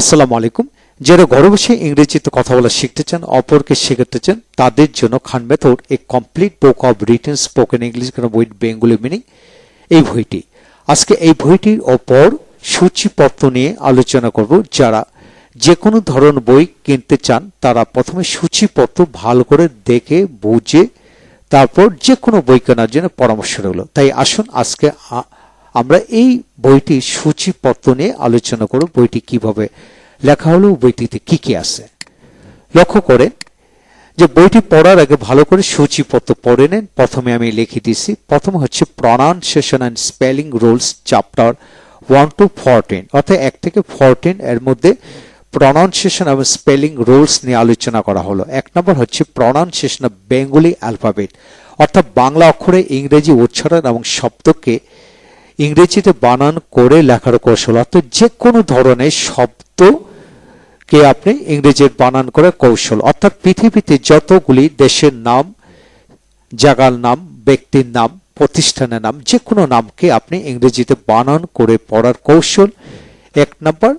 আসসালামু আলাইকুম। যারা ঘরে বসে ইংরেজিতে কথা বলা শিখতে চান, অপরকে শেখাতে চান, তাদের জন্য Khan method, a complete book of written spoken English with Bengali meaning এই বইটি। আজকে এই বইটির ওপর সূচিপত্র নিয়ে আলোচনা করব যারা যে কোনো ধরন বই কিনতে চান, তারা প্রথমে সূচিপত্র ভালো করে দেখে, বুঝে, তারপর যে কোনো বই কেনার জন্য পরামর্শ রইল। তাই আসুন আজকে আমরা এই বইটির সূচিপত্র নিয়ে আলোচনা করব, বইটি কীভাবে লেখা হলো, বইটিতে কি কি আছে। লক্ষ্য করে যে বইটি পড়ার আগে ভালো করে সূচিপত্র পড়ে নেন। প্রথমে আমি লিখে দিয়েছি প্রথম হচ্ছে pronunciation and spelling rules chapter one to fourteen অর্থাৎ এক থেকে ফোরটিন এর মধ্যে প্রনাউন্সিয়েশন এবং স্পেলিং রুলস নিয়ে আলোচনা করা হলো। এক নম্বর হচ্ছে প্রনাউন্সিয়েশন অফ বেঙ্গলি অ্যালফাবেট অর্থাৎ বাংলা অক্ষরে ইংরেজি উচ্চারণ এবং শব্দকে ইংরেজিতে বানান করে লেখার কৌশল, অর্থাৎ যে কোনো ধরনের শব্দ কে আপনি ইংরেজির বানান করে কৌশল, অর্থাৎ পৃথিবীতে যতগুলি দেশের নাম, জায়গার নাম, ব্যক্তির নাম, প্রতিষ্ঠানের নাম, যে কোনো নামকে আপনি ইংরেজিতে বানান করে পড়ার কৌশল, এক নম্বর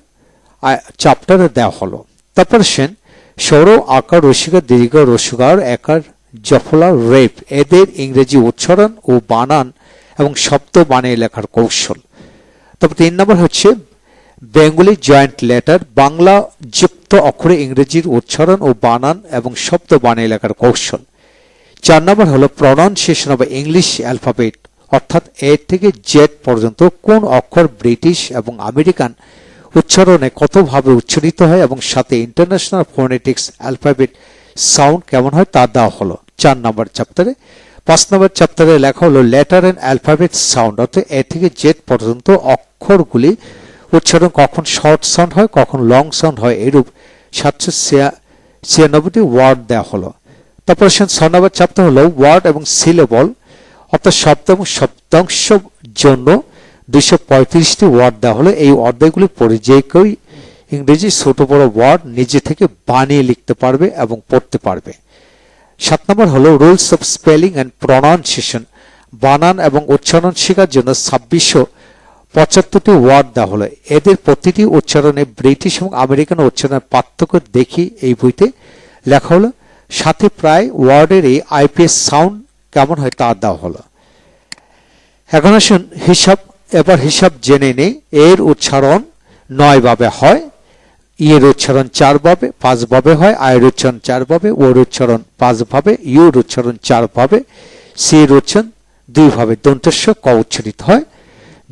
চ্যাপ্টারে দেওয়া হলো। তারপর সেন সৌর, আকার, রসিকা, দীর্ঘ রসিকার একার, জফলা, রেপ, এদের ইংরেজি উচ্চারণ ও বানান এবং শব্দ বানিয়ে লেখার কৌশল। তারপর তিন নম্বর হচ্ছে বেঙ্গলি জয়েন্ট লেটার, বাংলা যুক্ত অক্ষরে ইংরেজির উচ্চারণ ও বানান এবং শব্দ বানিয়ে লেখার কৌশল। চার নম্বর হলো প্রনাউন্সিয়েশন অফ ইংলিশ অ্যালফাবেট অর্থাৎ এ থেকে জেড পর্যন্ত কোন অক্ষর ব্রিটিশ এবং আমেরিকান উচ্চারণে কতভাবে উচ্চারিত হয় এবং সাথে ইন্টারন্যাশনাল ফোনেটিক্স অ্যালফাবেট সাউন্ড কেমন হয় তা দেওয়া হলো। চার নম্বর চ্যাপ্টারে পাঁচ নম্বর চ্যাপ্টারে লেখা হলো লেটার অ্যান্ড অ্যালফাবেট সাউন্ড অর্থাৎ এ থেকে জেড পর্যন্ত অক্ষরগুলি উচ্চারণ কখন শর্ট সাউন্ড হয়, কখন লং সাউন্ড হয়, এরূপ সাতশো ছিয়ানব্বইটি ওয়ার্ড দেওয়া হলো। তারপর ছ নম্বর চ্যাপ্টার হলো ওয়ার্ড এবং সিলেবল অর্থাৎ শব্দ এবং শব্দাংশ জন্য দুইশো পঁয়ত্রিশটি ওয়ার্ড দেওয়া হলো। এই অধ্যায়গুলি পড়ে যে কেউ ইংরেজি ছোট বড় ওয়ার্ড নিজে থেকে বানিয়ে লিখতে পারবে এবং পড়তে পারবে। সাত নম্বর হলো rules of spelling and pronunciation. বানান এবং উচ্চারণ শেখার জন্য ছাব্বিশশো পঁচাত্তরটি ওয়ার্ড দেওয়া হলো। এদের প্রতিটি উচ্চারণে ব্রিটিশ এবং আমেরিকান উচ্চারণের পার্থক্য দেখি এই বইতে। লেখা হলো, সাথে প্রায় ওয়ার্ডের এই আইপিএস সাউন্ড কেমন হয় তা দেওয়া হলো। এখন আসুন হিসাব, এবার হিসাব জেনে নেই, এর উচ্চারণ নয় ভাবে হয়। ইয়ের উচ্চারণ চার ভাবে, পাঁচ ভাবে হয়, আয়ের উচ্চারণ চার ভাবে, ওর উচ্চারণ পাঁচ ভাবে, ইউর উচ্চারণ চার ভাবে সি এর উচ্চারণ দুই ভাবে। দন্তস্ব ক উচ্চারিত হয়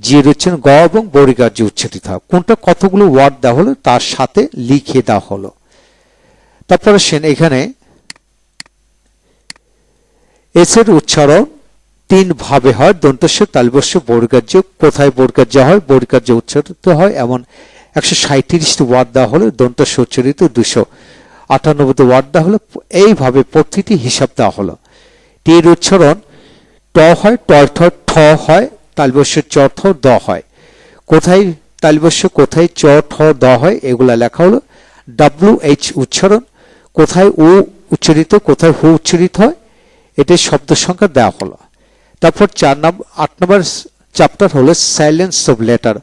জি এর উচ্চারণ গ এবং বরিগার্য উচ্চারিত হয়। কোনটা কতগুলো ওয়ার্ড দেওয়া হলো, তার সাথে লিখে দেওয়া হলো। তারপরে সেন এখানে এস এর উচ্চারণ তিন ভাবে হয় দন্তস্ব তালবস্য বর্গার্য কোথায় বর্গার্য হয় বর্গার্য উচ্চারিত হয়, এমন একশো সাঁত্রিশটি ওয়ার্ড দেওয়া হলো, দন্ত উচ্চারিত দুশো আটানব্বই ওয়ার্ড দেওয়া হলো, এইভাবে প্রতিটি হিসাব দেওয়া হলো। টির উচ্চারণ ট হয়, ট ঠ হয়, তালবস্য চ ঠ দ হয়। কোথায় তালবস্য, কোথায় চ, ঠ, দ হয়, এগুলা লেখা হলো। ডাব্লিউ এইচ উচ্চারণ, কোথায় ও উচ্চারিত, কোথায় হু উচ্চারিত হয় এটির শব্দ সংখ্যা দেওয়া হলো। তারপর চার নম্বর আট নম্বর চ্যাপ্টার হলো সাইলেন্স অফ লেটার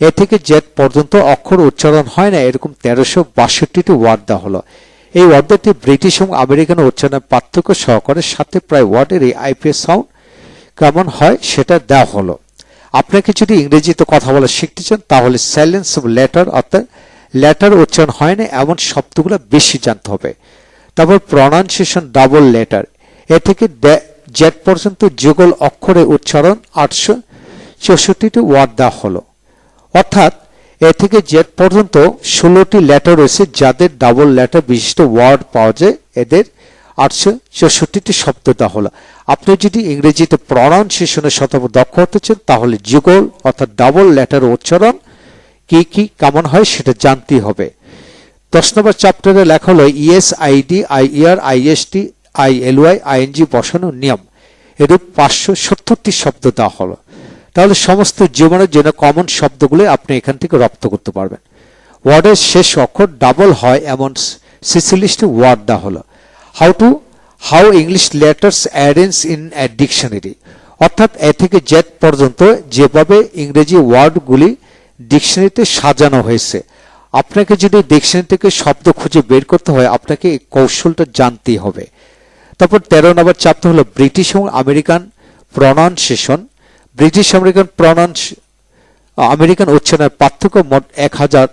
এ থেকে জেড পর্যন্ত অক্ষর উচ্চারণ হয় না, এরকম তেরোশো বাষট্টিটি ওয়ার্ড দেওয়া হলো। এই ওয়ার্ডটি ব্রিটিশ এবং আমেরিকান উচ্চারণের পার্থক্য সহকারে সাথে প্রায় ওয়ার্ডের এই আইপিএস সাউন্ড কেমন হয় সেটা দেওয়া হলো। আপনাকে যদি ইংরেজিতে কথা বলা শিখতে চান, তাহলে সাইলেন্স অফ লেটার অর্থাৎ লেটার উচ্চারণ হয় না, এমন শব্দগুলো বেশি জানতে হবে। তারপর প্রনাউন্সিয়েশন ডাবল লেটার এ থেকে জেড পর্যন্ত যুগল অক্ষরে উচ্চারণ আটশো চৌষট্টিটি ওয়ার্ড দেওয়া হলো। অর্থাৎ, এ থেকে জেড পর্যন্ত ষোলোটি লেটার রয়েছে যাদের ডাবল লেটার বিশিষ্ট ওয়ার্ড পাওয়া যায়। এদের আটশো চৌষট্টিটি শব্দ হলো। আপনি যদি ইংরেজিতে প্রনাউন্সিয়েশনের শতম দক্ষ হতে চান, তাহলে যুগল অর্থাৎ ডাবল লেটার উচ্চারণ কি কি কেমন হয় সেটা জানতেই হবে। দশ নম্বর চ্যাপ্টারে লেখা হলো ES ID IER IST Y ING বসানোর নিয়ম। এরূপ পাঁচশো সত্তরটি শব্দ দেওয়া হলো। তাহলে সমস্ত জীবনের জন্য কমন শব্দগুলো আপনি এখান থেকে রপ্ত করতে পারবেন। ওয়ার্ডের শেষ অক্ষর ডাবল হয় এমন সিসিলিস্টি ওয়ার্ড দেওয়া হলো। How to how English letters arrange in a dictionary অর্থাৎ এ থেকে জেড পর্যন্ত যেভাবে ইংরেজি ওয়ার্ডগুলি ডিকশনারিতে সাজানো হয়েছে। আপনাকে যদি ডিকশনারি থেকে শব্দ খুঁজে বের করতে হয়, আপনাকে এই কৌশলটা জানতেই হবে। তারপর তেরো নম্বর চ্যাপ্টার হলো ব্রিটিশ এবং American pronunciation British American pronounce, American উচ্চারণের পার্থক্য মোট এক হাজার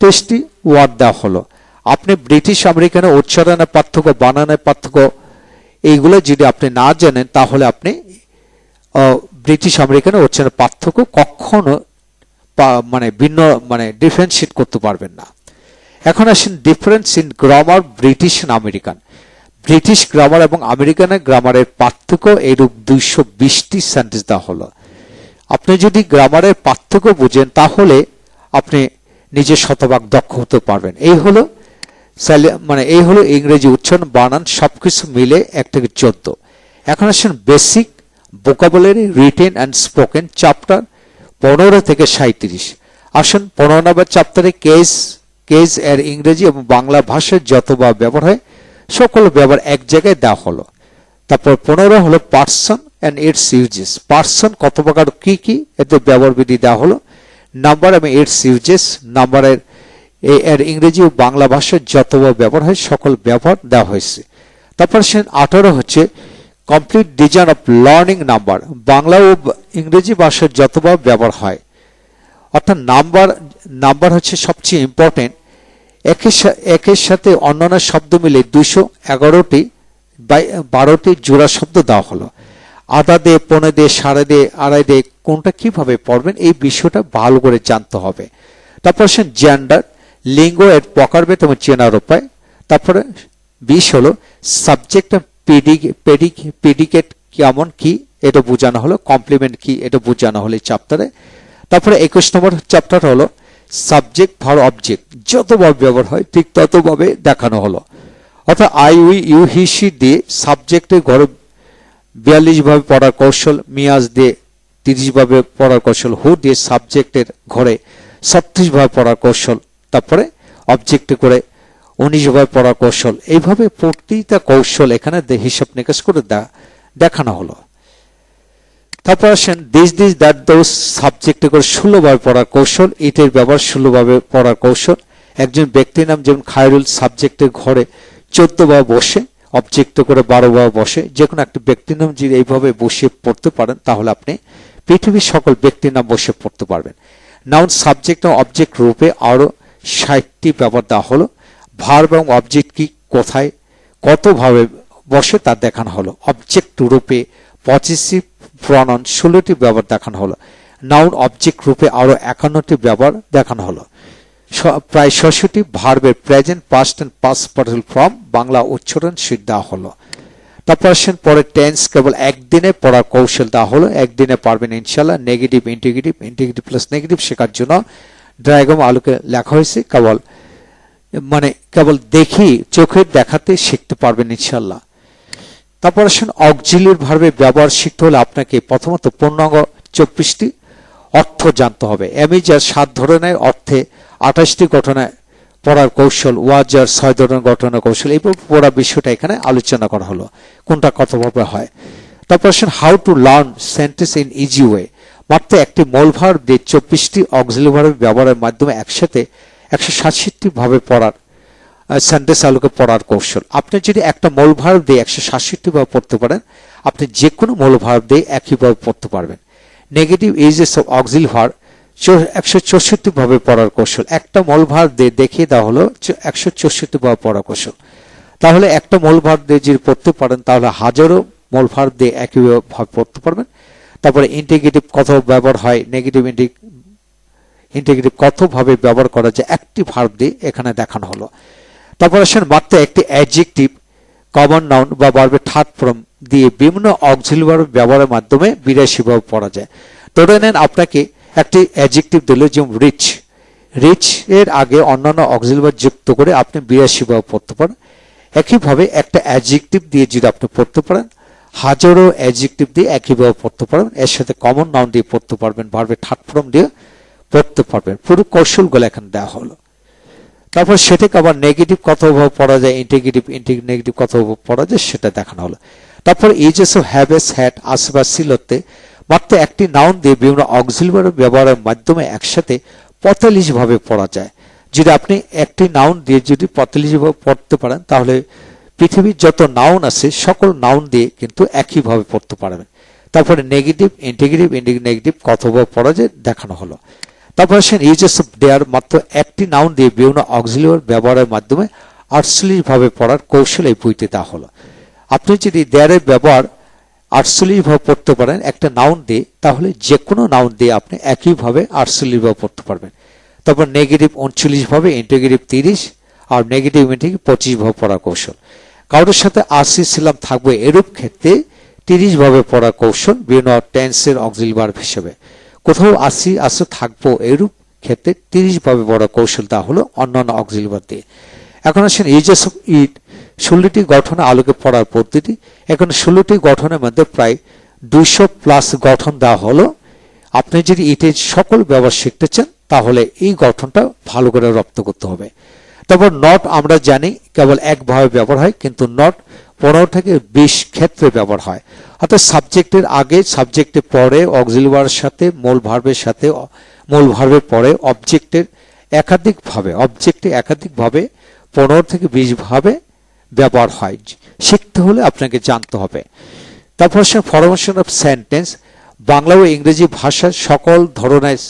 তেইশটি ওয়ার্ড দেওয়া হলো। আপনি ব্রিটিশ আমেরিকানের উচ্চারণের পার্থক্য, বানানের পার্থক্য এইগুলো যদি আপনি না জানেন, তাহলে আপনি ব্রিটিশ আমেরিকানের উচ্চারণের পার্থক্য কখনো মানে ভিন্ন মানে ডিফারেন্সিয়েট করতে পারবেন না। এখন আসেন difference in grammar British and American British grammar এবং আমেরিকানের গ্রামারের পার্থক্য এইরূপ দুইশো বিশটি সেন্টেন্স দেওয়া হলো। আপনি যদি গ্রামারের পার্থক্য বুঝেন, তাহলে আপনি নিজে শতভাগ দক্ষ হতে পারবেন। এই হলো মানে এই হলো ইংরেজি উচ্চারণ, বানান, সবকিছু মিলে এক থেকে চোদ্দ। এখন আসেন basic vocabulary written and spoken chapter পনেরো থেকে সাঁত্রিশ আসুন পনেরো নম্বর চ্যাপ্টারে কেস কেস এর ইংরেজি এবং বাংলা ভাষার যতবার ব্যবহার হয় সকল ব্যবহার এক জায়গায় দেওয়া হলো। তারপর পনেরো হলো person and its usages person কত প্রকার, কি কি, এতে ব্যবহার বিধি দেওয়া হলো। নাম্বার এবং ইটস ইউজেস নাম্বারের এর ইংরেজি ও বাংলা ভাষার যতবার ব্যবহার হয়, সকল ব্যবহার দেওয়া হয়েছে। তারপর সে আঠারো হচ্ছে complete design of learning number Bangla ও ইংরেজি ভাষার যতবার ব্যবহার হয়। অর্থাৎ নাম্বার নাম্বার হচ্ছে সবচেয়ে ইম্পর্টেন্ট একের একের সাথে অন্যান্য শব্দ মিলে দুশো এগারোটি বারোটি জোড়া শব্দ দেওয়া হলো। আধা দে, পনে দে, সাড়ে দে, আড়াই দে, কোনটা কীভাবে পড়বেন এই বিষয়টা ভালো করে জানতে হবে। তারপর সে জেন্ডার লিঙ্গ এর প্রকারভেদ এবং চেনার উপায়। তারপরে বিশ হলো সাবজেক্ট পেডিকেট কেমন কি, এটা বোঝানো হলো কমপ্লিমেন্ট কি, এটা বোঝানো হলো চ্যাপ্টারে তারপরে একুশ নম্বর চ্যাপ্টার হলো সাবজেক্ট ভার অবজেক্ট যতভাবে ব্যবহার হয়, ঠিক ততভাবে দেখানো হলো। অর্থাৎ I we you he she দিয়ে সাবজেক্টে ঘরে বিয়াল্লিশ ভাবে পড়ার কৌশল মিয়াজ দিয়ে তিরিশ ভাবে পড়ার কৌশল হু দিয়ে সাবজেক্টের ঘরে ছত্রিশ ভাবে পড়ার কৌশল, তারপরে অবজেক্টে করে উনিশ ভাবে পড়ার কৌশল। এইভাবে প্রতিটা কৌশল এখানে হিসাব নিকাশ করে দেখানো হলো। তারপর আসেন দিস দিস দ্যাট দোজ সাবজেক্টে করে ষোলোভাবে পড়ার কৌশল ইটের ব্যবহার ষোলোভাবে পড়ার কৌশল। একজন ব্যক্তির নাম যেমন খায়রুল সাবজেক্টের ঘরে চোদ্দ বার বসে অবজেক্ট করে বারো বার বসে। যে কোনো একটা ব্যক্তির নাম যদি এইভাবে বসে পড়তে পারেন, তাহলে আপনি পৃথিবীর সকল ব্যক্তির নাম বসে পড়তে পারবেন। নাউন সাবজেক্ট ও অবজেক্ট রূপে আরও ষাটটি ব্যবহার দেওয়া হলো। ভার্ব এবং অবজেক্ট কি কোথায়, কতভাবে বসে তা দেখানো হলো। অবজেক্ট রূপে পজিটিভ প্রনাউন ষোলোটি ব্যবহার দেখানো হলো। নাউন অবজেক্ট রূপে আরও একান্নটি ব্যবহার দেখানো হলো। প্রায় ছষট্টি ভার্বের present past and past participle form Bangla উচ্চারণ শীট দেওয়া হলো। তারপর আসেন পরে টেন্স কেবল একদিনে পড়ার কৌশল দেওয়া হলো। একদিনে পারবেন ইনশাল্লাহ negative interrogative interrogative plus negative শেখার জন্য ড্রাইগম আলোকে লেখা হয়েছে। কেবল মানে কেবল দেখি চোখের দেখাতে শিখতে পারবেন ইনশাল্লাহ তারপর আসুন অক্সিলির ভার্বের ব্যবহার শিখতে হলে আপনাকে প্রথমত পূর্ণাঙ্গ চব্বিশটি অর্থ জানতে হবে। অ্যামিজার সাত ধরনের অর্থে আঠাশটি ঘটনায় পড়ার কৌশল, ওয়াজার ছয় ধরনের ঘটনা কৌশল, এই পড়া বিষয়টা এখানে আলোচনা করা হলো, কোনটা কতভাবে হয়। তারপর আসেন how to learn sentence in easy way মাত্র একটি মূল ভার্ব দিয়ে চব্বিশটি অক্সিলি ব্যবহারের মাধ্যমে একসাথে একশো সাতষট্টি ভাবে পড়ার সেন্টেন্স আলোকে পড়ার কৌশল। আপনি যদি একটা মূল ভার্ব দিয়ে একশো সাতষট্টি ভাবে পড়তে পারেন, আপনি যে কোনো মূল ভার্ব দিয়ে একইভাবে পড়তে পারবেন। Negative uses of auxiliary verb একশো চৌষট্টি ভাবে পড়ার কৌশল। একটা মূল ভার্ব দিয়ে দেখিয়ে দেওয়া হলো একশো চৌষট্টি ভাবে পড়ার কৌশল। তাহলে একটা মূল ভার্ব দিয়ে যদি পড়তে পারেন, তাহলে হাজারো মূল ভার্ব দিয়ে একইভাবে পড়তে পারবেন। তারপরে ইন্টিগ্রেটিভ কত ব্যবহার হয় নেগেটিভ ইন্টিগ্রেটিভ কতভাবে ব্যবহার করা যায়, একটি ভার্ব দিয়ে এখানে দেখানো হলো। তারপর আসেন মাত্র একটি অ্যাডজেক্টিভ কমন নাউন বা ভার্বের থার্ড ফর্ম দিয়ে বিভিন্ন অক্সিলারি ব্যবহারের মাধ্যমে বিরাশি ভাবে পড়া যায়। ধরে নেন আপনাকে একটি অ্যাডজেক্টিভ দিল যেমন রিচ রিচ এর আগে অন্যান্য অক্সিলারি যুক্ত করে আপনি বিরাশি ভাবে পড়তে পারেন। একইভাবে একটা অ্যাডজেক্টিভ দিয়ে যদি আপনি পড়তে পারেন, হাজারো অ্যাডজেক্টিভ দিয়ে একইভাবে পড়তে পারবেন এর সাথে কমন নাউন দিয়ে পড়তে পারবেন ভার্বের থার্ড ফর্ম দিয়ে পড়তে পারবেন। পুরো কৌশলগুলো এখানে দেওয়া হলো। তারপর সেটাকে আবার নেগেটিভ কতভাবে পড়া যায় ইন্টিগ্রেটিভ নেগেটিভ কতভাবে পড়া যায়, সেটা দেখানো হলো। তারপর এইচএস অফ হ্যাভেস হ্যাট আসবা সিলতে মাত্র একটি নাউন দিয়ে বিভিন্ন অক্সিলারি ব্যবহারের মাধ্যমে একসাথে পঁয়তাল্লিশ ভাবে পড়া যায়। যদি আপনি একটি নাউন দিয়ে যদি পঁয়তাল্লিশ ভাবে পড়তে পারেন, তাহলে পৃথিবীর যত নাউন আছে, সকল নাউন দিয়ে কিন্তু একইভাবে পড়তে পারবেন। তারপরে নেগেটিভ ইন্টিগ্রেটিভ নেগেটিভ কতভাবে পড়া যায়, দেখানো হলো। তারপর আসেন ইউজেস অফ ডেয়ার মাত্র একটি নাউন দিয়ে বিভিন্ন অক্সিলিয়ার ব্যবহারের মাধ্যমে আটচল্লিশ ভাবে পড়ার কৌশল এই বইতে দেওয়া হলো। আপনি যদি দেয়ারের ব্যবহার আটচল্লিশ ভাবে পড়তে পারেন, একটা নাউন দিয়ে, তাহলে যে কোনো নাউন দিয়ে আপনি একইভাবে আটচল্লিশ ভাবে পড়তে পারবেন। তারপর নেগেটিভ উনচল্লিশ ভাবে ইন্টিগ্রেটিভ তিরিশ, আর নেগেটিভ ইন্টিগ্রেটিভ পঁচিশ ভাবে পড়ার কৌশল। কারোর সাথে আশি ছিলাম থাকবে এরূপ ক্ষেত্রে তিরিশ ভাবে পড়ার কৌশল বিভিন্ন টেন্সের অক্সিলবার হিসেবে। কোথাও আশি আসে, থাকব এরূপ ক্ষেত্রে তিরিশ ভাবে পড়ার কৌশলটা হলো অন্যান্য অক্সিলবার দিয়ে। এখন আসেন ইউজেস অফ ইট, ষোলোটি গঠনে আলোকে পড়ার পদ্ধতি, এখন ষোলোটি গঠনের মধ্যে প্রায় দুইশো প্লাস গঠন দেওয়া হলো। আপনি যদি ইটের সকল ব্যবহার শিখতে চান, তাহলে এই গঠনটা ভালো করে রপ্ত করতে হবে। তারপর নট আমরা জানি কেবল একভাবে ব্যবহার হয়, কিন্তু নট পনেরো থেকে বিশ ক্ষেত্রে ব্যবহার হয়। অর্থাৎ সাবজেক্টের আগে সাবজেক্টে পরে অক্সিলওয়ার সাথে, মূল ভার্বের সাথে মূল ভার্বের পরে, অবজেক্টের একাধিকভাবে, অবজেক্টে একাধিকভাবে পনেরো থেকে বিশ ভাবে ব্যবহার হয়। শিখতে হলে আপনাকে জানতে হবে। তারপর সে ফরমেশন অফ সেন্টেন্স বাংলা ও ইংরেজি ভাষার সকল ধরনের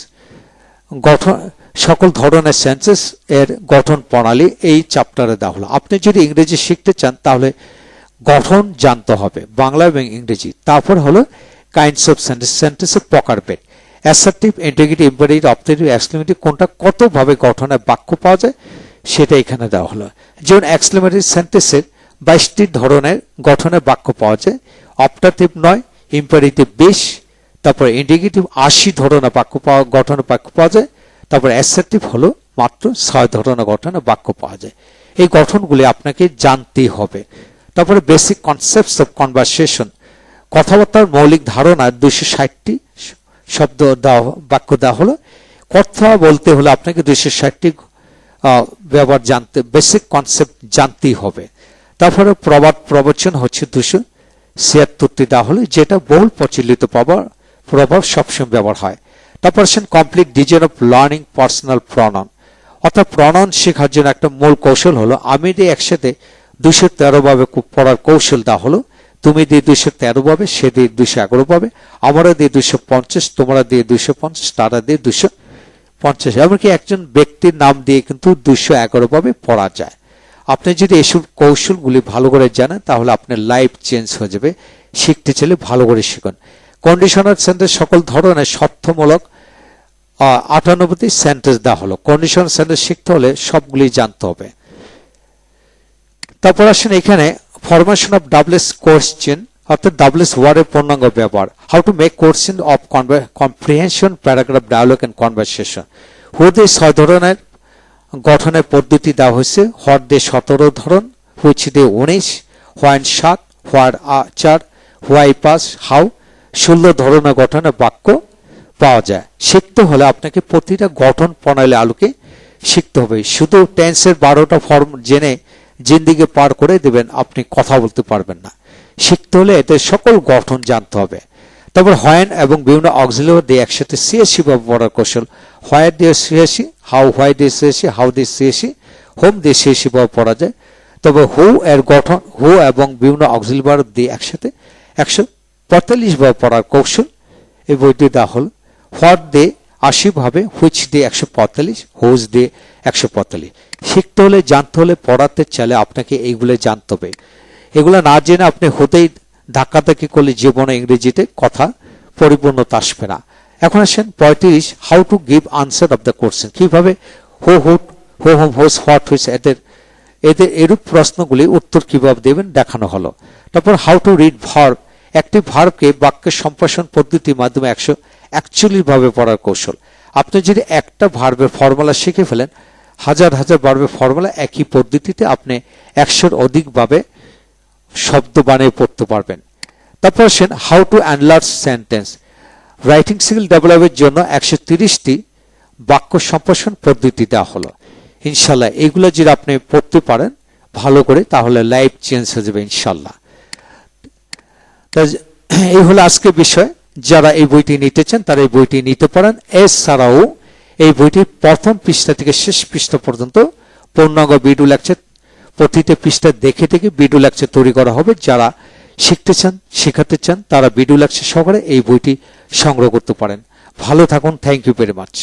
গঠন, সকল ধরনের সেন্সেস এর গঠন প্রণালী এই চ্যাপ্টারে দেওয়া হলো। আপনি যদি ইংরেজি শিখতে চান, তাহলে গঠন জানতে হবে। বাংলা এবং ইংরেজি। তারপর হলো কাইন্ডস অফ সেন্টেন্স সেন্টেন্সের পেট। Assertive interrogative imperative optative exclamative কোনটা কতভাবে গঠনের বাক্য পাওয়া যায়, সেটা এখানে দেওয়া হলো। যেমন এক্সক্লেমেটিভ সেন্টেন্সের বাইশটি ধরনের গঠনের বাক্য পাওয়া যায়। অপটাটিভ নয় ইম্পারেটিভ বেশ। তারপর ইন্ডিকেটিভ আশি ধরনের বাক্য পাওয়া গঠনের বাক্য পাওয়া যায়। তারপর অ্যাসার্টিভ হলো মাত্র ছয় ধরনের গঠনের বাক্য পাওয়া যায়। এই গঠনগুলি আপনাকে জানতেই হবে। তারপরে বেসিক কনসেপ্টস অফ কনভারসেশন কথাবার্তার মৌলিক ধারণা দুইশো ষাটটি শব্দ দেওয়া, বাক্য দেওয়া হলো। কথা বলতে হলে আপনাকে দুইশো ষাটটি ব্যবহার জানতে বেসিক কনসেপ্ট জানতেই হবে। তারপরে প্রবাদ প্রবচন হচ্ছে দুশো ছিয়াত্তরটি দেওয়া হলো, যেটা বহুল প্রচলিত প্রভাব প্রভাব সবসময় ব্যবহার হয়। তারপর আসেন complete design of learning personal pronoun অর্থাৎ প্রণন শেখার জন্য একটা মূল কৌশল হলো, আমি একসাথে দুশো তেরো ভাবে পড়ার কৌশল দেওয়া হলো, তুমি দিয়ে দুইশো তেরো পাবে সে দিয়ে দুইশো এগারো পাবে আমরা দিয়ে দুইশো পঞ্চাশ, তোমরা দিয়ে দুইশো পঞ্চাশ, তারা দিয়ে দুইশো পঞ্চাশ। এমনকি একজন ব্যক্তির নাম দিয়ে কিন্তু দুইশো এগারো ভাবে পড়া যায়। আপনি যদি এসব কৌশলগুলি ভালো করে জানেন, তাহলে আপনার লাইফ চেঞ্জ হয়ে যাবে। শিখতে চাইলে ভালো করে শিখুন। কন্ডিশনার সেন্টেন্স সকল ধরনের সত্যমূলক আটানব্বইটি সেন্টেন্স দেওয়া হলো। কন্ডিশনার সেন্টেন্স শিখতে হলে সবগুলি জানতে হবে। তারপর আসেন এখানে ফরমেশন অফ ডাবলেস কোশ্চেন অর্থাৎ ডাবলেস ওয়ার্ডের পূর্ণাঙ্গ ব্যবহার। How to make question of comprehension paragraph dialogue and conversation হুদে ছয় ধরনের গঠনের পদ্ধতি দেওয়া হয়েছে। হর দিয়ে সতেরো ধরন হুইচ দে উনিশ, হোয়াইন সাত, হোয়ার চার, হোয়াই পাস হাউ, ষোলো ধরনের গঠনের বাক্য পাওয়া যায়। শিখতে হলে আপনাকে প্রতিটা গঠন প্রণালী আলোকে শিখতে হবে। শুধু টেন্সের বারোটা ফর্ম জেনে জিন্দিকে পার করে দেবেন, আপনি কথা বলতে পারবেন না। শিখতে হলে এদের সকল গঠন জানতে হবে। তারপর হয়েন এবং বিভিন্ন অক্সিলিও দিয়ে একসাথে সিএসি বা পড়ার কৌশল হোয়ার দিয়ে সিএসি হাউ হোয়াই দিয়ে সিএসি হাউ দিয়ে সিএসি হোম দিয়ে সিএসি ভাবে পড়া যায়। তবে হু এর গঠন, হু এবং বিভিন্ন অক্সিলবার দিয়ে একসাথে একশো পঁয়তাল্লিশ ভাবে পড়ার কৌশল এই বইটি দেওয়া হল। হোয়াট দিয়ে আশি ভাবে, হুইচ দিয়ে একশো পঁয়তাল্লিশ হুজ দিয়ে একশো পঁয়তাল্লিশ। শিখতে হলে, জানতে হলে, পড়াতে চাইলে আপনাকে এইগুলো জানতে হবে। এগুলো না জেনে আপনি হতেই ধাক্কাধাক্কি করলে জীবনে ইংরেজিতে কথা পরিপূর্ণতা আসবে না। এখন আসেন পঁয়ত্রিশ how to give answer of the question কীভাবে হো হুট হো হোম হোস হোয়াট হুইস এদের এদের এরূপ প্রশ্নগুলি উত্তর কীভাবে দেবেন দেখানো হলো। তারপর হাউ টু রিড ভার্ব একটি ভার্বকে বাক্যের সম্প্রসারণ পদ্ধতির মাধ্যমে একশো একচল্লিশ ভাবে পড়ার কৌশল। আপনি যদি একটা ভার্বের ফর্মুলা শিখে ফেলেন হাজার হাজার ভার্বের ফর্মুলা একই পদ্ধতিতে আপনি একশোর অধিকভাবে শব্দ বানিয়ে পড়তে পারবেন। তারপর আসেন how to enlarge sentence writing skill ডেভেলপের জন্য একশো তিরিশটি বাক্য সম্প্রসারণ পদ্ধতি দেওয়া হলো। ইনশাল্লাহ এগুলো যদি আপনি পড়তে পারেন ভালো করে, তাহলে লাইফ চেঞ্জ হয়ে যাবে ইনশাল্লাহ। এই হলো আজকে বিষয়। যারা এই বইটি নিতে চান, তারা এই বইটি নিতে পারেন। এছাড়াও এই বইটি প্রথম পৃষ্ঠা থেকে শেষ পৃষ্ঠা পর্যন্ত পূর্ণাঙ্গ ভিডিও লেকচার, প্রতিটা পৃষ্ঠা দেখে থেকে ভিডিও লেকচার তৈরি করা হবে। যারা শিখতে চান, শেখাতে চান, তারা ভিডিও লেকচার সহকারে এই বইটি সংগ্রহ করতে পারেন। ভালো থাকুন। Thank you very much